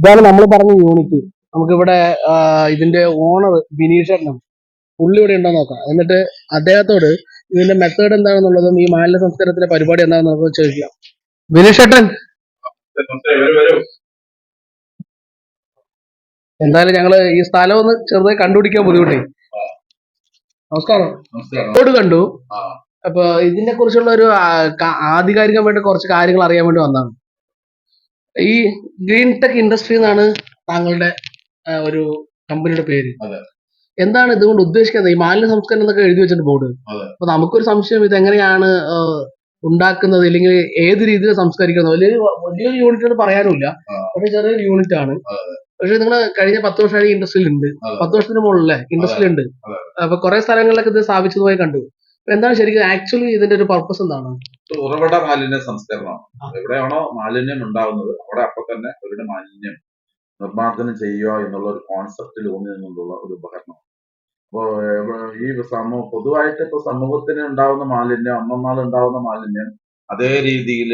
ഇതാണ് നമ്മൾ പറഞ്ഞ യൂണിറ്റ് നമുക്കിവിടെ ഇതിന്റെ ഓണർ ബിനീഷേട്ടനും പുള്ളി ഇവിടെ ഉണ്ടോ നോക്കാം. എന്നിട്ട് അദ്ദേഹത്തോട് ഇതിന്റെ മെത്തേഡ് എന്താണെന്നുള്ളതും ഈ മാലിന്യ സംസ്കാരത്തിലെ പരിപാടി എന്താണെന്ന് നമുക്ക് ചോദിക്കാം. ബിനീഷേട്ടൻ എന്തായാലും ഞങ്ങൾ ഈ സ്ഥലം ഒന്ന് ചെറുതായി കണ്ടുപിടിക്കാൻ ബുദ്ധിമുട്ടേ. നമസ്കാരം. റോഡ് കണ്ടു. അപ്പൊ ഇതിനെ കുറിച്ചുള്ള ഒരു ആധികാരികമായിട്ട് കുറച്ച് കാര്യങ്ങൾ അറിയാൻ വേണ്ടി വന്നതാണ്. ഈ ഗ്രീൻ ടെക് ഇൻഡസ്ട്രി എന്നാണ് താങ്കളുടെ ഒരു കമ്പനിയുടെ പേര്. എന്താണ് ഇതുകൊണ്ട് ഉദ്ദേശിക്കുന്നത് ഈ മാലിന്യ സംസ്കരണം എന്നൊക്കെ എഴുതി വെച്ചിട്ടുണ്ട് ബോർഡ്. അപ്പൊ നമുക്കൊരു സംശയം ഇത് എങ്ങനെയാണ് ഉണ്ടാക്കുന്നത്? ഇല്ലെങ്കിൽ ഏത് രീതിയിൽ സംസ്കരിക്കുന്നത്? വലിയൊരു വലിയൊരു യൂണിറ്റ് പറയാനില്ല പറയാനുമില്ല. പക്ഷെ ചെറിയൊരു യൂണിറ്റ് ആണ്. പക്ഷെ നിങ്ങൾ കഴിഞ്ഞ പത്ത് വർഷമായി ഇൻഡസ്ട്രിയിൽ ഉണ്ട്. പത്ത് വർഷത്തിന് മുകളിലെ ഇൻഡസ്ട്രിയിൽ ഉണ്ട്. അപ്പൊ കുറെ സ്ഥലങ്ങളിലൊക്കെ ഇത് സ്ഥാപിച്ചതുമായി കണ്ടു. എന്താണ് ശരിക്കും ആക്ച്വലി ഇതിന്റെ ഒരു പർപ്പസ് എന്താണ്? ഉറവിട മാലിന്യ സംസ്കരണം എവിടെയാണോ മാലിന്യം ഉണ്ടാകുന്നത് അവിടെ അപ്പൊ തന്നെ അവരുടെ മാലിന്യം നിർമ്മാർജനം ചെയ്യുക എന്നുള്ള ഒരു കോൺസെപ്റ്റിൽ ഊന്നി നിന്നുള്ള ഒരു ഉപകരണം അപ്പോ ഈ സമൂഹ പൊതുവായിട്ട് ഇപ്പൊ സമൂഹത്തിന് ഉണ്ടാവുന്ന മാലിന്യം അമ്മമാൽ ഉണ്ടാവുന്ന മാലിന്യം അതേ രീതിയിൽ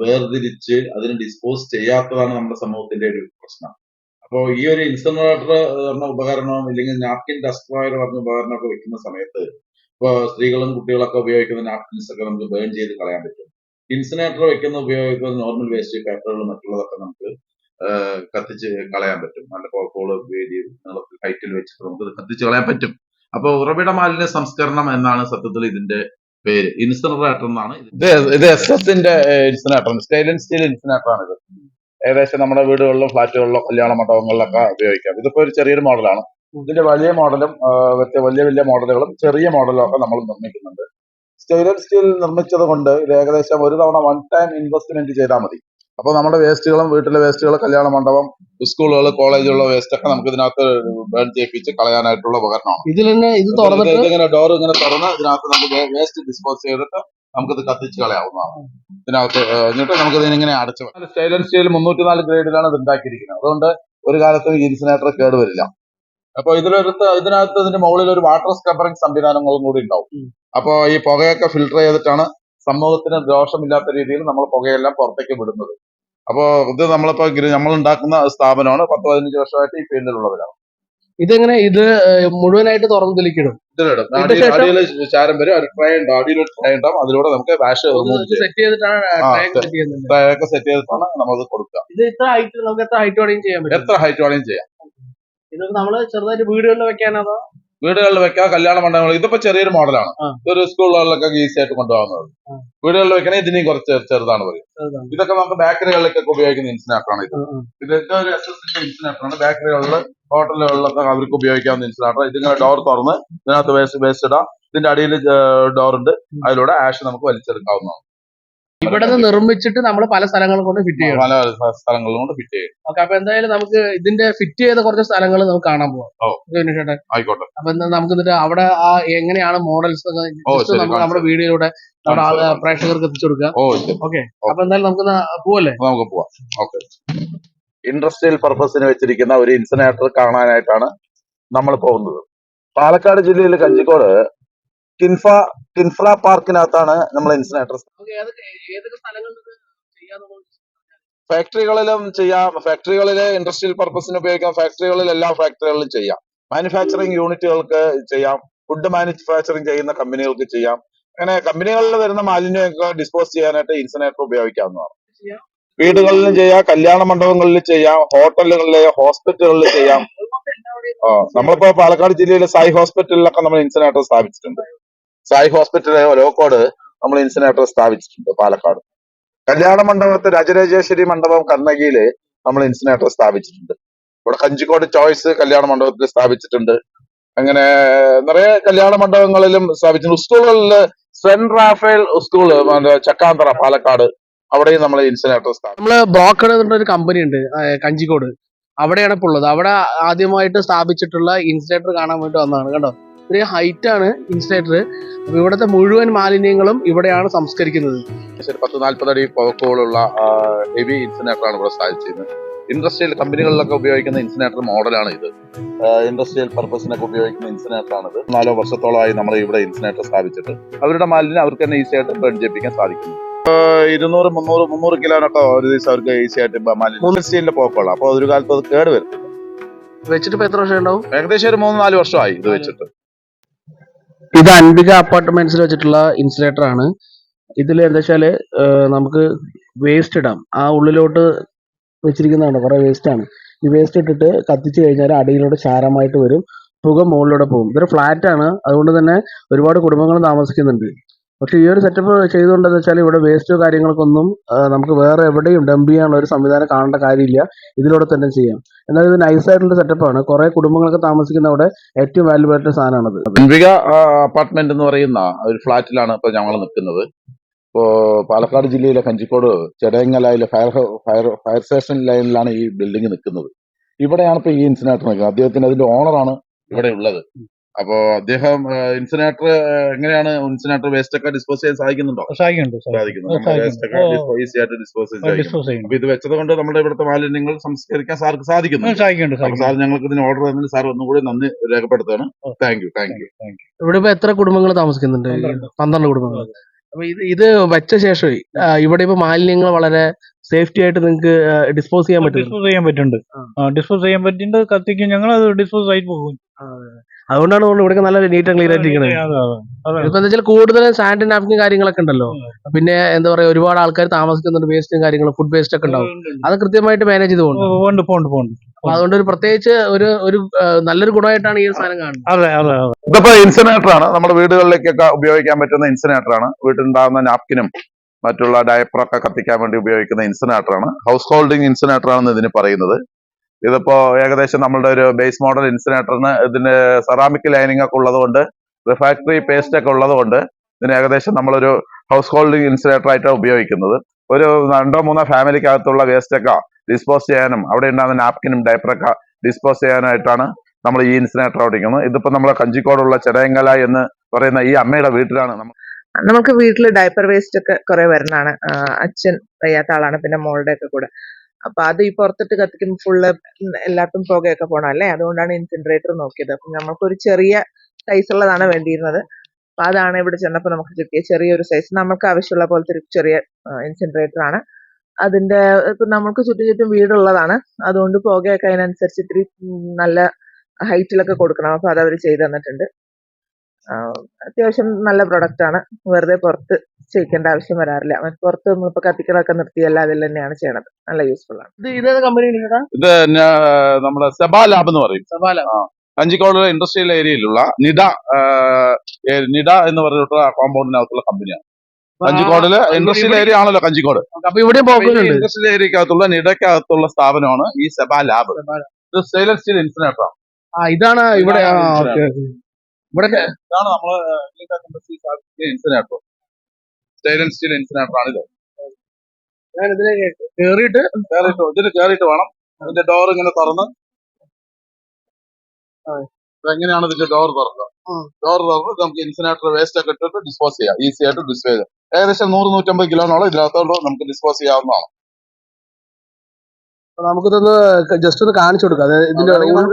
വേർതിരിച്ച് അതിന് ഡിസ്പോസ് ചെയ്യാത്തതാണ് നമ്മുടെ സമൂഹത്തിന്റെ ഒരു പ്രശ്നം. അപ്പോൾ ഈ ഒരു ഇൻസിനറേറ്റർ പറഞ്ഞ ഉപകരണവും ഇല്ലെങ്കിൽ നാപ്കിൻ ഡസ്റ്റർ പറഞ്ഞ ഉപകരണമൊക്കെ വെക്കുന്ന സമയത്ത് ഇപ്പൊ സ്ത്രീകളും കുട്ടികളൊക്കെ ഉപയോഗിക്കുന്ന നാപ്കിൻസ് ഒക്കെ നമുക്ക് ബേൺ ചെയ്ത് കളയാൻ പറ്റും. ഇൻസിനേറ്റർ വെക്കുന്ന ഉപയോഗിക്കുന്ന നോർമൽ വേസ്റ്റ് പേപ്പറുകൾ മറ്റുള്ളതൊക്കെ നമുക്ക് കത്തിച്ച് കളയാൻ പറ്റും. നല്ല വേരി നീളത്തിൽ ഹൈറ്റിൽ വെച്ചിട്ട് നമുക്ക് കത്തിച്ച് കളയാൻ പറ്റും. അപ്പോൾ ഉറവിട മാലിന്യ സംസ്കരണം എന്നാണ് സത്യത്തിൽ ഇതിന്റെ പേര്. ഇൻസിനറേറ്റർ എന്നാണ് ഇത് ഇത് എസ് എസിന്റെ ഇൻസിനേറ്റർ സ്റ്റൈലൻ സ്റ്റീൽ ഇൻസിനേറ്റർ ആണ് ഇത്. ഏകദേശം നമ്മുടെ വീടുകളിലും ഫ്ലാറ്റുകളിലും കല്യാണ മണ്ഡപങ്ങളിലൊക്കെ ഉപയോഗിക്കാം. ഇതിപ്പോ ഒരു ചെറിയൊരു മോഡലാണ് ഇതിന്റെ വലിയ മോഡലും മറ്റേ വലിയ വലിയ മോഡലുകളും ചെറിയ മോഡലും ഒക്കെ നമ്മൾ നിർമ്മിക്കുന്നുണ്ട്. സ്റ്റെയിൻലെസ് സ്റ്റീൽ നിർമ്മിച്ചത് കൊണ്ട് ഇത് ഏകദേശം ഒരു തവണ വൺ ടൈം ഇൻവെസ്റ്റ്മെന്റ് ചെയ്താൽ മതി. അപ്പോൾ നമ്മുടെ വേസ്റ്റുകളും വീട്ടിലെ വേസ്റ്റുകൾ കല്യാണ മണ്ഡപം സ്കൂളുകൾ കോളേജുകളുള്ള വേസ്റ്റ് ഒക്കെ നമുക്ക് ഇതിനകത്ത് ബേൺ ചെയ്യിപ്പിച്ച് കളയാനായിട്ടുള്ള ഉപകരണമാണ്. ഇതിൽ തന്നെ ഇത് തുറന്നിട്ട് ഇതിങ്ങനെ ഡോർ ഇങ്ങനെ തുറന്ന് ഇതിനകത്ത് നമുക്ക് വേസ്റ്റ് ഡിസ്പോസ് ചെയ്തിട്ട് നമുക്കിത് കത്തിച്ച് കളയാവുന്നതാണ്. ഇതിനകത്ത് എന്നിട്ട് നമുക്ക് ഇതിനിങ്ങനെ അടച്ചു സ്റ്റെയിൻലെസ് സ്റ്റീൽ മുന്നൂറ്റി നാല് ഗ്രേഡിലാണ് ഇത് ഉണ്ടാക്കിയിരിക്കുന്നത്. അതുകൊണ്ട് ഒരു കാലത്തും ഇൻസിനേറ്റർ കേടുവരില്ല. അപ്പൊ ഇതിലൊരുത്ത് ഇതിനകത്ത് ഇതിന്റെ മുകളിൽ ഒരു വാട്ടർ സ്കബറിംഗ് സംവിധാനങ്ങളും കൂടി ഉണ്ടാവും. അപ്പൊ ഈ പുകയൊക്കെ ഫിൽട്ടർ ചെയ്തിട്ടാണ് സമൂഹത്തിന് ദോഷമില്ലാത്ത രീതിയിൽ നമ്മൾ പുകയെല്ലാം പുറത്തേക്ക് വിടുന്നത്. അപ്പോ ഇത് നമ്മളിപ്പോ നമ്മൾ ഉണ്ടാക്കുന്ന സ്ഥാപനമാണ്. പത്ത് പതിനഞ്ച് വർഷമായിട്ട് ഈ ഫീൽഡിലുള്ളവരാണ്. ഇതെങ്ങനെ ഇത് മുഴുവനായിട്ട് തുറന്നു ഇതിലിടും. ഇതിന്റെ അടിയിൽ ചാരം വരും ഒരു ട്രേ ഉണ്ട്. അടിയിൽ ഒരു ട്രേ ഉണ്ടാവും. അതിലൂടെ നമുക്ക് വാഷ് സെറ്റ് ചെയ്തിട്ടാണ് സെറ്റ് ട്രേ ഒക്കെ സെറ്റ് ചെയ്തിട്ടാണ് നമ്മൾ കൊടുക്കുക. ഇത് എത്ര ഹൈറ്റ് നമുക്ക് എത്ര ഹൈറ്റ് വേണമെങ്കിലും ചെയ്യാം പറ്റും? എത്ര ഹൈറ്റ് വേണമെങ്കിലും ചെയ്യാം. ഇത് നമ്മൾ ചെറുതായിട്ട് വീടുകളിൽ വെക്കാനോ വീടുകളിൽ വെക്കാം കല്യാണ മണ്ഡപങ്ങൾ. ഇതിപ്പോ ചെറിയൊരു മോഡലാണ്. ഒരു സ്കൂളുകളിലൊക്കെ ഈസി ആയിട്ട് കൊണ്ടുപോകുന്നത്. വീടുകളിൽ വെക്കണേ ഇതിനെയും കുറച്ച് ചെറുതാണ് പറയും. ഇതൊക്കെ നമുക്ക് ബേക്കറികളിലൊക്കെ ഉപയോഗിക്കുന്ന ഇൻസിനാട്ടറാണ് ആണ് ഇത്. ഇതൊക്കെ ഒരു എസ് ആണ് ബേക്കറികളിൽ ഹോട്ടലുകളിലൊക്കെ അവർക്ക് ഉപയോഗിക്കാവുന്ന ഇൻസിനാട്ടർ ഇതിങ്ങനെ ഡോർ തുറന്ന് ഇതിനകത്ത് വേസ്റ്റ് വേസ്റ്റ് ഇടാം. ഇതിന്റെ അടിയിൽ ഡോർ ഉണ്ട് അതിലൂടെ ആഷ് നമുക്ക് വലിച്ചെടുക്കാവുന്നതാണ്. ഇവിടെ നിന്ന് നിർമ്മിച്ചിട്ട് നമ്മൾ പല സ്ഥലങ്ങളും കൊണ്ട് ഫിറ്റ് ചെയ്യും പല സ്ഥലങ്ങളിലും കൊണ്ട് ഫിറ്റ് ചെയ്യും ഓക്കെ അപ്പൊ എന്തായാലും നമുക്ക് ഇതിന്റെ ഫിറ്റ് ചെയ്ത കുറച്ച് സ്ഥലങ്ങൾ നമുക്ക് കാണാൻ പോവാം. ആയിക്കോട്ടെ. അപ്പൊ എന്താ നമുക്ക് എന്നിട്ട് അവിടെ ആ എങ്ങനെയാണ് മോഡൽസ് നമുക്ക് നമ്മുടെ വീഡിയോയിലൂടെ നമ്മുടെ. പ്രേക്ഷകർക്ക് എത്തിച്ചു കൊടുക്കുക ഓക്കെ അപ്പൊ എന്തായാലും നമുക്ക് പോവല്ലേ? നമുക്ക് പോവാം. ഓക്കെ. ഇൻഡസ്ട്രിയൽ പർപ്പസിന് വെച്ചിരിക്കുന്ന ഒരു ഇൻസിനേറ്റർ കാണാനായിട്ടാണ് നമ്മൾ പോകുന്നത്. പാലക്കാട് ജില്ലയിൽ കഞ്ചിക്കോട് കിൻഫ ടിൻഫ്ര പാർക്കിനകത്താണ് നമ്മൾ ഇൻസിനേറ്റർ ഫാക്ടറികളിലും ചെയ്യാം. ഫാക്ടറികളിലെ ഇൻഡസ്ട്രിയൽ പർപ്പസിന് ഉപയോഗിക്കാം. ഫാക്ടറികളിൽ എല്ലാ ഫാക്ടറികളിലും ചെയ്യാം. മാനുഫാക്ചറിങ് യൂണിറ്റുകൾക്ക് ചെയ്യാം. ഫുഡ് മാനുഫാക്ചറിങ് ചെയ്യുന്ന കമ്പനികൾക്ക് ചെയ്യാം. അങ്ങനെ കമ്പനികളിൽ വരുന്ന മാലിന്യമൊക്കെ ഡിസ്പോസ് ചെയ്യാനായിട്ട് ഇൻസിനേറ്റർ ഉപയോഗിക്കാവുന്നതാണ്. ചെയ്യാം. വീടുകളിലും ചെയ്യാം. കല്യാണ മണ്ഡപങ്ങളിൽ ചെയ്യാം. ഹോട്ടലുകളിലെ ഹോസ്പിറ്റലുകളിൽ ചെയ്യാം. നമ്മളിപ്പോ പാലക്കാട് ജില്ലയിലെ സായി ഹോസ്പിറ്റലിലൊക്കെ നമ്മൾ ഇൻസിനേറ്റർ സ്ഥാപിച്ചിട്ടുണ്ട്. സായി ഹോസ്പിറ്റലിലെ ലോക്കോട് നമ്മൾ ഇൻസിനേറ്റർ സ്ഥാപിച്ചിട്ടുണ്ട് പാലക്കാട്. കല്യാണ മണ്ഡപത്തെ രാജരാജേശ്വരി മണ്ഡപം കർണകിയിൽ നമ്മൾ ഇൻസിനേറ്റർ സ്ഥാപിച്ചിട്ടുണ്ട്. ഇവിടെ കഞ്ചിക്കോട് ചോയ്സ് കല്യാണ മണ്ഡപത്തിൽ സ്ഥാപിച്ചിട്ടുണ്ട്. അങ്ങനെ നിറയെ കല്യാണ മണ്ഡപങ്ങളിലും സ്ഥാപിച്ചിട്ടുണ്ട്. സ്കൂളുകളിൽ saint Raphael school Chakkanthara Palakkad അവിടെയും നമ്മൾ ഇൻസിനേറ്റർ സ്ഥാപിച്ചു നമ്മൾ ബ്രോക്കർ ഒരു കമ്പനി ഉണ്ട് കഞ്ചിക്കോട്. അവിടെയാണ് ഇപ്പോൾ ഉള്ളത്. അവിടെ ആദ്യമായിട്ട് സ്ഥാപിച്ചിട്ടുള്ള ഇൻസിനേറ്റർ കാണാൻ വേണ്ടി വന്നതാണ് കണ്ടോ? ഇത്രയും ഹൈറ്റ് ആണ് ഇൻസിനേറ്റർ അപ്പൊ ഇവിടുത്തെ മുഴുവൻ മാലിന്യങ്ങളും ഇവിടെയാണ് സംസ്കരിക്കുന്നത്. പത്ത് നാൽപ്പത് അടി പുറക്കോളുള്ള ഹെവി ഇൻസിനേറ്റർ ആണ് ഇവിടെ സ്ഥാപിച്ചിരുന്നത് ഇൻഡസ്ട്രിയൽ കമ്പനികളിലൊക്കെ ഉപയോഗിക്കുന്ന ഇൻസിനേറ്റർ മോഡലാണ് ഇത്. ഇൻഡസ്ട്രിയൽ പർപ്പസിനൊക്കെ ഉപയോഗിക്കുന്ന ഇൻസിനേറ്റർ ഇത് നാലോ വർഷത്തോളമായി നമ്മൾ ഇവിടെ ഇൻസിനേറ്റർ സ്ഥാപിച്ചിട്ട്. അവരുടെ മാലിന്യം അവർക്ക് തന്നെ ഈസി ആയിട്ട് സാധിക്കും. സാധിക്കുന്നു ഇരുന്നൂറ് മുന്നൂറ് മുന്നൂറ് കിലോനൊക്കെ ഒരു ദിവസം അവർക്ക് ഈസി ആയിട്ട് മൂന്ന് സ്റ്റീലിന്റെ പോക്കുള്ള അപ്പൊ ഒരു കാലത്ത് അത് കേട് വരും വെച്ചിട്ട് ഇപ്പൊ എത്ര വർഷം ഉണ്ടാവും? ഏകദേശം ഒരു മൂന്ന് നാല് വർഷമായി ഇത് വെച്ചിട്ട്. ഇത് അൻപിക അപ്പാർട്ട്മെന്റ്സിൽ വെച്ചിട്ടുള്ള ഇൻസുലേറ്റർ ആണ്. ഇതിൽ എന്താ നമുക്ക് വേസ്റ്റ് ഇടാം. ആ ഉള്ളിലോട്ട് വെച്ചിരിക്കുന്നതാണ് കുറെ വേസ്റ്റ് ആണ്. ഈ വേസ്റ്റ് ഇട്ടിട്ട് കത്തിച്ചു കഴിഞ്ഞാൽ അടിയിലൂടെ ചാരമായിട്ട് വരും. പുക മുകളിലൂടെ പോകും. ഇതൊരു ഫ്ലാറ്റ് ആണ്. അതുകൊണ്ട് തന്നെ ഒരുപാട് കുടുംബങ്ങൾ താമസിക്കുന്നുണ്ട്. പക്ഷെ ഈ ഒരു സെറ്റപ്പ് ചെയ്തുകൊണ്ടെന്ന് വെച്ചാൽ ഇവിടെ വേസ്റ്റോ കാര്യങ്ങൾക്കൊന്നും നമുക്ക് വേറെ എവിടെയും ഡംപ് ചെയ്യാനുള്ള ഒരു സംവിധാനം കാണേണ്ട കാര്യമില്ല. ഇതിലൂടെ തന്നെ ചെയ്യാം. എന്നാൽ ഇത് നൈസ് ആയിട്ടുള്ള സെറ്റപ്പാണ് കുറെ കുടുംബങ്ങളൊക്കെ താമസിക്കുന്ന അവിടെ ഏറ്റവും വാല്യൂ ആയിട്ടുള്ള സാധനമാണത്. അൻവിക അപ്പാർട്ട്മെന്റ് എന്ന് പറയുന്ന ഒരു ഫ്ലാറ്റിലാണ് ഇപ്പൊ ഞങ്ങൾ നിൽക്കുന്നത്. ഇപ്പോ പാലക്കാട് ജില്ലയിലെ കഞ്ചിക്കോട് ചെടയങ്ങലായിലെ ഫയർ ഫയർ ഫയർ സ്റ്റേഷൻ ലൈനിലാണ് ഈ ബിൽഡിംഗ് നിൽക്കുന്നത്. ഇവിടെയാണ് ഇപ്പൊ ഈ ഇൻസിഡന്റ് നിൽക്കുന്നത് അദ്ദേഹത്തിന് അതിന്റെ ഓണറാണ് ഇവിടെ ഉള്ളത് അപ്പോ അദ്ദേഹം ഇൻസിനേറ്റർ എങ്ങനെയാണ് ഇൻസിനേറ്റർ വേസ്റ്റ് ഒക്കെ ഡിസ്പോസ് ചെയ്യാൻ സാധിക്കുന്നുണ്ടോ? സാധിക്കുന്നുണ്ട് ഈസി ആയിട്ട് ഡിസ്പോസ് അപ്പൊ ഇത് വെച്ചത് കൊണ്ട് നമ്മുടെ ഇവിടുത്തെ മാലിന്യങ്ങൾ സംസ്കരിക്കാൻ സാർക്ക് സാധിക്കുന്നു സാർ ഞങ്ങൾക്ക് ഇതിന് ഓർഡർ തന്നതിന് സാർ ഒന്നുകൂടി നന്ദി രേഖപ്പെടുത്തുകയാണ്. Thank you thank you. ഇവിടെ ഇപ്പൊ എത്ര കുടുംബങ്ങൾ താമസിക്കുന്നുണ്ട്? പന്ത്രണ്ട്. കുടുംബങ്ങൾ. അപ്പൊ ഇത് ഇത് വെച്ച ശേഷമേ ആ, ഇവിടെ ഇപ്പൊ മാലിന്യങ്ങൾ വളരെ സേഫ്റ്റി ആയിട്ട് നിങ്ങൾക്ക് ഡിസ്പോസ് ചെയ്യാൻ പറ്റും ഡിസ്പോസ് ചെയ്യാൻ പറ്റുന്നുണ്ട്. ഡിസ്പോസ് ചെയ്യാൻ പറ്റുന്നുണ്ട് കത്തിക്കും ഞങ്ങൾ അത് ഡിസ്പോസ് ആയിട്ട് പോകും. അതുകൊണ്ടാണ് തോന്നുന്നു ഇവിടെ നല്ല നീറ്റ് ആൻഡ് ക്ലീൻ ആയിട്ട് ഇരിക്കുന്നത് അതെ, അതെ. അതെ. ഇപ്പൊ എന്താ വെച്ചാൽ കൂടുതലും സാൻഡ് നാപ്കിൻ കാര്യങ്ങളൊക്കെ ഉണ്ടല്ലോ. പിന്നെ എന്താ പറയാ ഒരുപാട് ആൾക്കാർ താമസിക്കുന്നുണ്ട് വേസ്റ്റും കാര്യങ്ങളും ഫുഡ് വേസ്റ്റ് ഒക്കെ ഉണ്ടാവും. അത് കൃത്യമായിട്ട് മാനേജ് ചെയ്ത് പോകുന്നുണ്ട് അതുകൊണ്ട് ഒരു പ്രത്യേകിച്ച് ഒരു ഒരു നല്ലൊരു ഗുണമായിട്ടാണ് ഈ സാധനം കാണുന്നത്. അതെ അതെ അതെ. ഇതിപ്പോ ഇൻസിനേറ്റർ ആണ്. നമ്മുടെ വീടുകളിലേക്കൊക്കെ ഉപയോഗിക്കാൻ പറ്റുന്ന ഇൻസിനേറ്റർ ആണ്. വീട്ടിലുണ്ടാകുന്ന നാപ്കിനും മറ്റുള്ള ഡയപ്പറൊക്കെ കത്തിക്കാൻ വേണ്ടി ഉപയോഗിക്കുന്ന ഇൻസിനേറ്റർ ആണ്. ഹൗസ് ഹോൾഡിംഗ് ഇൻസിനേറ്റർ ആണെന്ന് ഇതിന് പറയുന്നത്. ഇതിപ്പോ ഏകദേശം നമ്മളുടെ ഒരു ബേസ് മോഡൽ ഇൻസിനേറ്ററിന് ഇതിന് സെറാമിക് ലൈനിങ് ഒക്കെ ഉള്ളതുകൊണ്ട് റിഫാക്ടറി പേസ്റ്റ് ഒക്കെ ഉള്ളതുകൊണ്ട് ഇതിന് ഏകദേശം നമ്മളൊരു ഹൗസ് ഹോൾഡിംഗ് ഇൻസിനേറ്റർ ആയിട്ടാണ് ഉപയോഗിക്കുന്നത്. ഒരു രണ്ടോ മൂന്നോ ഫാമിലിക്കകത്തുള്ള വേസ്റ്റ് ഒക്കെ ഡിസ്പോസ് ചെയ്യാനും അവിടെ ഉണ്ടാകുന്ന നാപ്കിനും ഡയപ്പറൊക്കെ ഡിസ്പോസ് ചെയ്യാനായിട്ടാണ് നമ്മൾ ഈ ഇൻസിനേറ്റർ ഓടിക്കുന്നത് ഇതിപ്പോ നമ്മളെ കഞ്ചിക്കോടുള്ള ചെടയങ്കല എന്ന് പറയുന്ന ഈ അമ്മയുടെ വീട്ടിലാണ് നമ്മൾ നമുക്ക് വീട്ടിൽ ഡയപ്പർ വേസ്റ്റ് ഒക്കെ കുറെ വരുന്നതാണ്. അച്ഛൻ വയ്യാത്ത ആളാണ് പിന്നെ മോളുടെ ഒക്കെ കൂടെ. അപ്പൊ അത് ഈ പുറത്തിട്ട് കത്തിക്കുമ്പോൾ ഫുള്ള് എല്ലാത്തും പുകയൊക്കെ പോകണം അല്ലേ? അതുകൊണ്ടാണ് ഇൻസിൻറേറ്റർ നോക്കിയത്. അപ്പൊ നമുക്കൊരു ചെറിയ സൈസ് ഉള്ളതാണ് വേണ്ടിയിരുന്നത്. അപ്പൊ അതാണ് ഇവിടെ ചെന്നപ്പോൾ നമുക്ക് കിട്ടിയ ചെറിയൊരു സൈസ് നമുക്ക് ആവശ്യമുള്ള പോലത്തെ ഒരു ചെറിയ ഇൻസിൻറേറ്റർ ആണ്. അതിന്റെ നമുക്ക് ചുറ്റും ചുറ്റും വീടുള്ളതാണ്. അതുകൊണ്ട് പുകയൊക്കെ അതിനനുസരിച്ച് ഇത്തിരി നല്ല ഹൈറ്റിലൊക്കെ കൊടുക്കണം. അപ്പൊ അത് അവർ ചെയ്തു തന്നിട്ടുണ്ട്. അത്യാവശ്യം നല്ല പ്രൊഡക്റ്റ് ആണ്. വെറുതെ പുറത്ത് ചെയ്യിക്കേണ്ട ആവശ്യം വരാറില്ല. മറ്റ് പുറത്ത് നമ്മളിപ്പോ കത്തിക്കലൊക്കെ നിർത്തിയല്ല അതിൽ തന്നെയാണ് ചെയ്യണത്. നല്ല യൂസ്ഫുൾ ആണ്. ഇത് ഇതേത് കമ്പനി ഇത് നമ്മുടെ സെബാ ലാബ് എന്ന് പറയും. സവാല കഞ്ചിക്കോട് ഇൻഡസ്ട്രിയൽ ഏരിയയിലുള്ള നിഡ നിഡ എന്ന് പറഞ്ഞിട്ടുള്ള കോമ്പൗണ്ടിനകത്തുള്ള കമ്പനിയാണ് കഞ്ചിക്കോടിൽ ഇൻഡസ്ട്രിയൽ ഏരിയ ആണല്ലോ കഞ്ചിക്കോട്. അപ്പൊ ഇവിടെയും പോക്കുന്നുണ്ട് ഇൻഡസ്ട്രിയൽ ഏരിയക്കകത്തുള്ള നിഡക്കകത്തുള്ള സ്ഥാപനമാണ് ഈ സെബാ ലാബ്. ഇത് സ്റ്റെയിൻലെസ് സ്റ്റീൽ ഇൻസിനേറ്റർ ആണ് ഇതാണ് ഇവിടെ. ഇവിടെ ഇതാണ് നമ്മൾ ഇൻസിനേറ്റർ സ്റ്റെയിൻലെസ് സ്റ്റീൽ ഇൻസിനേറ്റർ ആണ് ഇത് ഞാൻ ഇതിലേക്ക് കേറിയിട്ട് കേറിയിട്ട് ഇതിൽ കേറിയിട്ട് വേണം. ഇതിന്റെ ഡോർ ഇങ്ങനെ തുറന്ന്. എങ്ങനെയാണ് ഇതിന്റെ ഡോർ തുറക്കുക? ഡോർ തുറന്ന് നമുക്ക് ഇൻസിനേറ്റർ വേസ്റ്റ് ഒക്കെ ഇട്ടിട്ട് ഡിസ്പോസ് ചെയ്യാം. ഈസി ആയിട്ട് ഡിസ്പോസ് ചെയ്യാം. ഏകദേശം നൂറ് നൂറ്റമ്പത് കിലോനോളം ഇതിനകത്തോട്ട് നമുക്ക് ഡിസ്പോസ് ചെയ്യാവുന്നതാണ്. നമുക്കിതൊന്ന് ജസ്റ്റ് ഒന്ന് കാണിച്ചു കൊടുക്കാം. അതായത് ഇതിന്റെ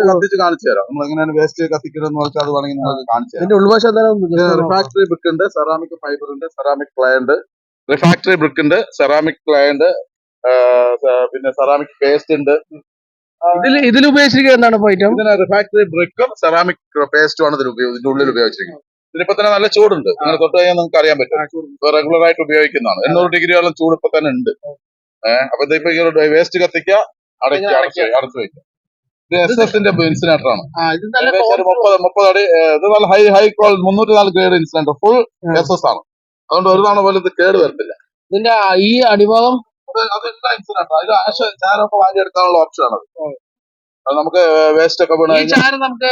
കത്തിച്ച് കാണിച്ചു തരാം. നമ്മൾ എങ്ങനെയാണ് വേസ്റ്റ് കത്തിക്കുന്നതെന്ന് വെച്ചാൽ അത് വേണമെങ്കിൽ നിങ്ങൾക്ക് കാണിച്ചു തരാം. ഇതിന്റെ ഉൾവശം. റിഫാക്ടറി ബ്രിക്ക് ഉണ്ട് സെറാമിക് ഫൈബർ ഉണ്ട് സെറാമിക് ക്ലേ ഉണ്ട് റിഫാക്ടറി ബ്രിക്ക് ഉണ്ട് സെറാമിക് ക്ലേ ഉണ്ട് പിന്നെ സെറാമിക് പേസ്റ്റ് ഉണ്ട്. ഇതിൽ ഇതിൽ ഉപയോഗിച്ചിരിക്കുന്നത് എന്താണ് ഐറ്റം ഇതിന് റിഫാക്ടറി ബ്രിക്കും സെറാമിക് പേസ്റ്റും ആണ് ഇതിൽ ഇതിന്റെ ഉള്ളിൽ ഉപയോഗിച്ചിരിക്കുന്നത്. ഇതിനിപ്പോ തന്നെ നല്ല ചൂടുണ്ട്. അങ്ങനെ തൊട്ട് കഴിഞ്ഞാൽ നിങ്ങൾക്ക് അറിയാൻ പറ്റും റെഗുലർ ആയിട്ട് ഉപയോഗിക്കുന്നതാണ്. എണ്ണൂറ് ഡിഗ്രിയോളം ചൂട് ഇപ്പൊ തന്നെ ഉണ്ട്. ഏഹ് അപ്പൊ ഇതിപ്പോ വേസ്റ്റ് കത്തിക്കുക അടയ്ക്കുക അടച്ച് വെ- അടച്ച് വെക്കുക ഇത് എസ് എസിന്റെ ഇൻസിനേറ്റർ ആ, ഇത് നല്ല ഏകദേശം ഒരു മുപ്പത് മുപ്പത് അടി ഇത് നല്ല ഹൈ ഹൈ ക്വാളിറ്റി മുന്നൂറ്റി നാല് grade incinerator full S S ആണ്. അതുകൊണ്ട് ഒരു തവണ പോലും ഇത് കേട് വരത്തില്ല. ഇതിന്റെ ഈ അടിഭാഗം അത് അതെല്ലാം ഇൻസിനേറ്റർ അതിൽ ആശ ചാരമൊക്കെ വാങ്ങിയെടുക്കാനുള്ള ഓപ്ഷൻ ആണ് നമുക്ക് വേസ്റ്റ് ഒക്കെ വീണ് ഈ കഴിഞ്ഞാൽ ചാരം നമുക്ക്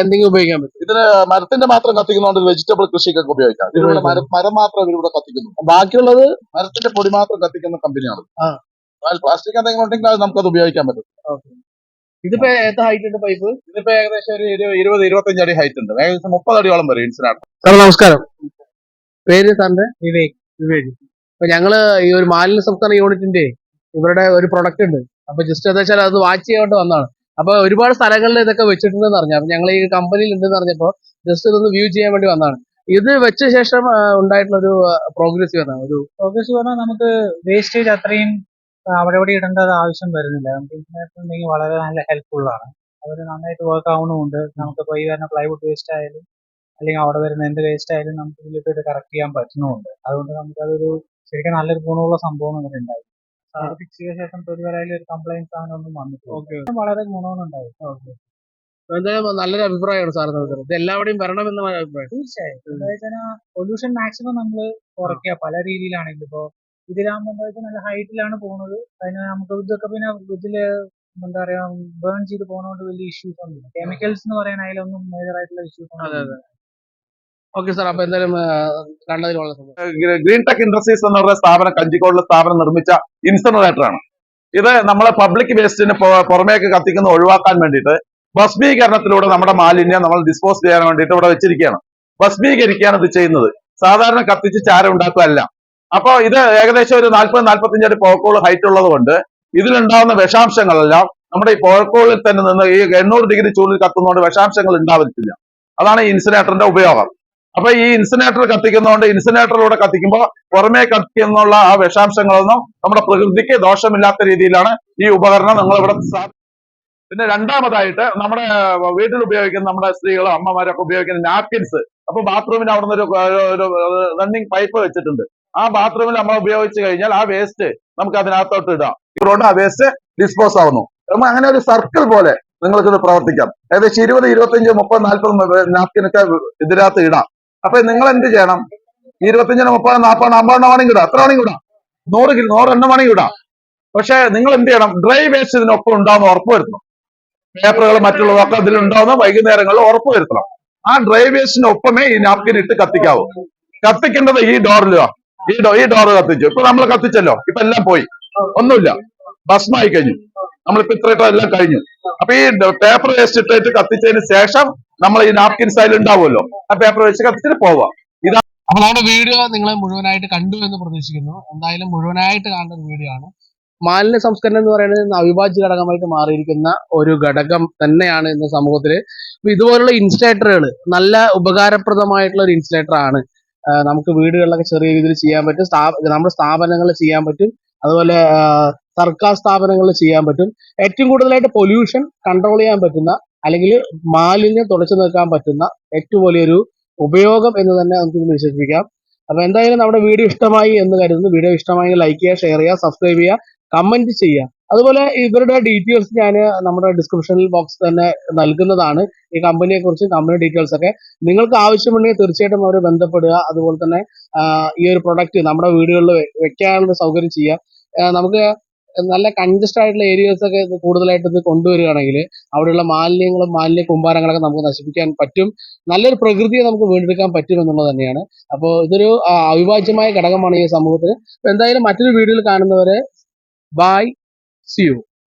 എന്തെങ്കിലും ഉപയോഗിക്കാൻ പറ്റും. ഇതിന് മരത്തിന്റെ മാത്രം കത്തിക്കുന്നതുകൊണ്ട് വെജിറ്റബിൾ കൃഷിക്കൊക്കെ ഉപയോഗിക്കാം. ഇതിലൂടെ മരം മരം മാത്രം ഇതിലൂടെ കത്തിക്കുന്നു. ബാക്കിയുള്ളത്? മരത്തിന്റെ പൊടി മാത്രം കത്തിക്കുന്ന കമ്പനിയാണ്. ആ. പ്ലാസ്റ്റിക് എന്തെങ്കിലും ഉണ്ടെങ്കിൽ അത് നമുക്കത് ഉപയോഗിക്കാൻ പറ്റും. ഇതിപ്പോ എത്ര ഹൈറ്റ് ഉണ്ട് പൈപ്പ് ഇതിപ്പോ ഏകദേശം ഒരു ഇരു- ഇരുപത് ഇരുപത്തഞ്ച് അടി ഹൈറ്റ് ഉണ്ട്. ഏകദേശം മുപ്പത് അടിയോളം വരും ഇൻസിനാണ് സാർ നമസ്കാരം. പേര് സാറിന്റെ? വിവേക്. വിവേക്. അപ്പൊ ഞങ്ങൾ ഈ ഒരു മാലിന്യ സംസ്കരണ യൂണിറ്റിന്റെ ഇവരുടെ ഒരു പ്രൊഡക്റ്റ് ഉണ്ട്. അപ്പൊ ജസ്റ്റ് എന്താ വെച്ചാൽ അത് വാച്ച് ചെയ്യാണ്ട് വന്നതാണ്. അപ്പൊ ഒരുപാട് സ്ഥലങ്ങളിൽ ഇതൊക്കെ വെച്ചിട്ടുണ്ടെന്ന് അറിഞ്ഞു. അപ്പൊ ഞങ്ങൾ ഈ കമ്പനിയിൽ ഉണ്ടെന്ന് അറിഞ്ഞപ്പോ ജസ്റ്റ് ഇതൊന്ന് വ്യൂ ചെയ്യാൻ വേണ്ടി വന്നതാണ്. ഇത് വെച്ച ശേഷം ഉണ്ടായിട്ടുള്ള ഒരു പ്രോഗ്രസീവ് ആണ് ഒരു പ്രോഗ്രസ് പറഞ്ഞാൽ നമുക്ക് വേസ്റ്റേജ് അത്രയും അവിടെ ഇവിടെ ഇടേണ്ടത് ആവശ്യം വരുന്നില്ല. നമുക്ക് ഇന്റർനെറ്റ് ഉണ്ടെങ്കിൽ വളരെ നല്ല ഹെൽപ്ഫുൾ ആണ്. അവർ നന്നായിട്ട് വർക്ക് ആവുന്നുമുണ്ട് നമുക്കിപ്പോൾ ഈ വരുന്ന പ്ലൈവുഡ് വേസ്റ്റ് ആയാലും അല്ലെങ്കിൽ അവിടെ വരുന്ന എന്ത് വേസ്റ്റ് ആയാലും നമുക്ക് ഇതിലിട്ട് കറക്റ്റ് ചെയ്യാൻ പറ്റുന്നുമുണ്ട് അതുകൊണ്ട് നമുക്കതൊരു ശരിക്കും നല്ലൊരു ഗുണമുള്ള സംഭവം അങ്ങനെ ഉണ്ടായി. ചെയ്ത ശേഷം തൊഴിലാളിയിൽ ഒരു കംപ്ലൈൻസ് അങ്ങനെ ഒന്നും വന്നിട്ടില്ല. വളരെ ഗുണമുണ്ടായി എന്തായാലും നല്ലൊരു അഭിപ്രായമാണ് സാർ ഇത് എല്ലാവരുടെയും വരണമെന്ന് അഭിപ്രായം. തീർച്ചയായും. പൊല്യൂഷൻ മാക്സിമം നമ്മൾ കുറയ്ക്കുക. പല രീതിയിലാണെങ്കിലും. ഇപ്പോ ഇതിലാകുമ്പോൾ നല്ല ഹൈറ്റിലാണ് പോകുന്നത് അതിന് നമുക്ക് ഇതൊക്കെ പിന്നെ ഇതിൽ എന്താ പറയാ ബേൺ ചെയ്ത് പോകുന്നതുകൊണ്ട് വലിയ ഇഷ്യൂസ് ഒന്നുമില്ല. കെമിക്കൽസ് എന്ന് പറയാൻ അതിലൊന്നും മേജർ ആയിട്ടുള്ള ഇഷ്യൂസ് ഒന്നും. ഓക്കെ സാർ അപ്പൊ എന്തായാലും കണ്ടതിൽ വളരെ ഗ്രീൻ ടെക് ഇൻഡസ്ട്രീസ് എന്ന് പറഞ്ഞ സ്ഥാപനം കഞ്ചിക്കോടിലെ സ്ഥാപനം നിർമ്മിച്ച ഇൻസിനറേറ്റർ ആണ് ഇത് നമ്മളെ പബ്ലിക് വേസ്റ്റിന് പുറമേക്ക് കത്തിക്കുന്ന ഒഴിവാക്കാൻ വേണ്ടിയിട്ട് ഭസ്മീകരണത്തിലൂടെ നമ്മുടെ മാലിന്യം നമ്മൾ ഡിസ്പോസ് ചെയ്യാൻ വേണ്ടിയിട്ട് ഇവിടെ വെച്ചിരിക്കുകയാണ്. ഭസ്മീകരിക്കുകയാണ് ഇത് ചെയ്യുന്നത്. സാധാരണ കത്തിച്ച് ചാരം ഉണ്ടാക്കുകയല്ല. അപ്പോൾ ഇത് ഏകദേശം ഒരു നാൽപ്പത് നാൽപ്പത്തിയഞ്ച് അടി ഹൈറ്റ് ഉള്ളത് കൊണ്ട് ഇതിലുണ്ടാവുന്ന വിഷാംശങ്ങളെല്ലാം നമ്മുടെ ഈ പോക്കോളിൽ തന്നെ നിന്ന് ഈ എണ്ണൂറ് ഡിഗ്രി ചൂടിൽ കത്തുന്നതുകൊണ്ട് വിഷാംശങ്ങൾ ഉണ്ടാവത്തില്ല. അതാണ് ഈ ഇൻസിനേറ്ററിന്റെ ഉപയോഗം. അപ്പൊ ഈ ഇൻസിനേറ്റർ കത്തിക്കുന്നതുകൊണ്ട് ഇൻസിനേറ്ററിലൂടെ കത്തിക്കുമ്പോൾ പുറമേ കത്തിക്കുന്നുള്ള ആ വിഷാംശങ്ങളൊന്നും നമ്മുടെ പ്രകൃതിക്ക് ദോഷമില്ലാത്ത രീതിയിലാണ് ഈ ഉപകരണം നിങ്ങൾ ഇവിടെ പിന്നെ രണ്ടാമതായിട്ട് നമ്മുടെ വീട്ടിൽ ഉപയോഗിക്കുന്ന നമ്മുടെ സ്ത്രീകളോ അമ്മമാരൊക്കെ ഉപയോഗിക്കുന്ന നാപ്കിൻസ് അപ്പൊ ബാത്റൂമിൽ അവിടെ നിന്ന് ഒരു റണ്ണിങ് പൈപ്പ് വെച്ചിട്ടുണ്ട്. ആ ബാത്റൂമിൽ നമ്മൾ ഉപയോഗിച്ചു കഴിഞ്ഞാൽ ആ വേസ്റ്റ് നമുക്ക് അതിനകത്തോട്ട് ഇടാം. ഇതുകൊണ്ട് ആ വേസ്റ്റ് ഡിസ്പോസ് ആവുന്നു. നമ്മൾ അങ്ങനെ ഒരു സർക്കിൾ പോലെ നിങ്ങൾക്കിത് പ്രവർത്തിക്കാം. ഏകദേശം ഇരുപത് ഇരുപത്തിയഞ്ച് മുപ്പത് നാൽപ്പത് നാപ്കിനൊക്കെ ഇതിനകത്ത് ഇടാം. അപ്പൊ നിങ്ങൾ എന്ത് ചെയ്യണം ഇരുപത്തിയഞ്ചിന് മുപ്പത് നാൽപ്പത് അമ്പതെണ്ണം വേണമെങ്കിൽ ഇടാം. എത്ര വേണമെങ്കിൽ ഇടാം? നൂറ് കിലോ നൂറ് എണ്ണം വേണമെങ്കിൽ ഇടാം. പക്ഷെ നിങ്ങൾ എന്ത് ചെയ്യണം? ഡ്രൈ വേസ്റ്റ് ഇതിനൊപ്പം ഉണ്ടാവുന്ന ഉറപ്പ് വരുത്തണം. പേപ്പറുകൾ മറ്റുള്ളതൊക്കെ ഇതിലുണ്ടാവുന്ന വൈകുന്നേരങ്ങളിൽ ഉറപ്പ് വരുത്തണം. ആ ഡ്രൈ വേസ്റ്റിന് ഒപ്പമേ ഈ നാപ്കിൻ ഇട്ട് കത്തിക്കാവൂ. കത്തിക്കേണ്ടത് ഈ ഡോറിലോ ഈ ഡോ ഈ ഡോറ് കത്തിച്ചു. ഇപ്പൊ നമ്മൾ കത്തിച്ചല്ലോ. ഇപ്പൊ എല്ലാം പോയി. ഒന്നുമില്ല. ഭസ്മായി കഴിഞ്ഞു. നമ്മളിപ്പോ ഇത്രയൊക്കെ എല്ലാം കഴിഞ്ഞു. അപ്പൊ ഈ പേപ്പർ വേസ്റ്റ് ഇട്ടിട്ട് കത്തിച്ചതിന് ശേഷം നമ്മൾ ഈ നാപ്കിൻ സ്റ്റൈൽ ഉണ്ടാവുമല്ലോ. ആ പേപ്പർ വേസ്റ്റ് കത്തിച്ചിട്ട് പോവാം. അപ്പൊ നമ്മുടെ വീഡിയോ നിങ്ങൾ മുഴുവനായിട്ട് കണ്ടു എന്ന് പ്രതീക്ഷിക്കുന്നു. എന്തായാലും മുഴുവനായിട്ട് കാണേണ്ട ഒരു വീഡിയോ ആണ്. മാലിന്യ സംസ്കരണം എന്ന് പറയുന്നത് അവിഭാജ്യ ഘടകമായിട്ട് മാറിയിരിക്കുന്ന ഒരു ഘടകം തന്നെയാണ് ഇന്ന് സമൂഹത്തിൽ അപ്പൊ ഇതുപോലുള്ള ഇൻസ്റ്റേറ്ററുകൾ നല്ല ഉപകാരപ്രദമായിട്ടുള്ള ഒരു ഇൻസ്റ്റേറ്റർ ആണ്. നമുക്ക് വീടുകളിലൊക്കെ ചെറിയ രീതിയിൽ ചെയ്യാൻ പറ്റും. നമ്മുടെ സ്ഥാപനങ്ങളിൽ ചെയ്യാൻ പറ്റും. അതുപോലെ സർക്കാർ സ്ഥാപനങ്ങളിൽ ചെയ്യാൻ പറ്റും. ഏറ്റവും കൂടുതലായിട്ട് പൊല്യൂഷൻ കൺട്രോൾ ചെയ്യാൻ പറ്റുന്ന അല്ലെങ്കിൽ മാലിന്യം തുടച്ചു നീക്കാൻ പറ്റുന്ന ഏറ്റവും വലിയൊരു ഉപയോഗം എന്ന് തന്നെ നമുക്ക് വിശേഷിപ്പിക്കാം. അപ്പൊ എന്തായാലും നമ്മുടെ വീഡിയോ ഇഷ്ടമായി എന്ന് കരുതുന്നു. വീഡിയോ ഇഷ്ടമായി ലൈക്ക് ചെയ്യുക ഷെയർ ചെയ്യുക സബ്സ്ക്രൈബ് ചെയ്യുക കമന്റ് ചെയ്യുക. അതുപോലെ ഇവരുടെ ഡീറ്റെയിൽസ് ഞാൻ നമ്മുടെ ഡിസ്ക്രിപ്ഷൻ ബോക്സ് തന്നെ നൽകുന്നതാണ്. ഈ കമ്പനിയെ കുറിച്ച് കമ്പനി ഡീറ്റെയിൽസ് ഒക്കെ. നിങ്ങൾക്ക് ആവശ്യമുണ്ടെങ്കിൽ തീർച്ചയായിട്ടും അവരെ ബന്ധപ്പെടുക. അതുപോലെ തന്നെ ഈ ഒരു പ്രൊഡക്റ്റ് നമ്മുടെ വീടുകളിൽ വെക്കാനുള്ള സൗകര്യം ചെയ്യുക. നമുക്ക് നല്ല കൺജസ്റ്റ് ആയിട്ടുള്ള ഏരിയസ് ഒക്കെ കൂടുതലായിട്ട് ഇത് കൊണ്ടുവരികയാണെങ്കിൽ അവിടെയുള്ള മാലിന്യങ്ങളും മാലിന്യ കുമ്പാരങ്ങളൊക്കെ നമുക്ക് നശിപ്പിക്കാൻ പറ്റും. നല്ലൊരു പ്രകൃതിയെ നമുക്ക് വീണ്ടെടുക്കാൻ പറ്റും എന്നുള്ളത് തന്നെയാണ്. അപ്പോൾ ഇതൊരു അവിഭാജ്യമായ ഘടകമാണ് ഈ സമൂഹത്തിന്. എന്തായാലും മറ്റൊരു വീഡിയോയിൽ കാണുന്നവരെ ബൈ സി യു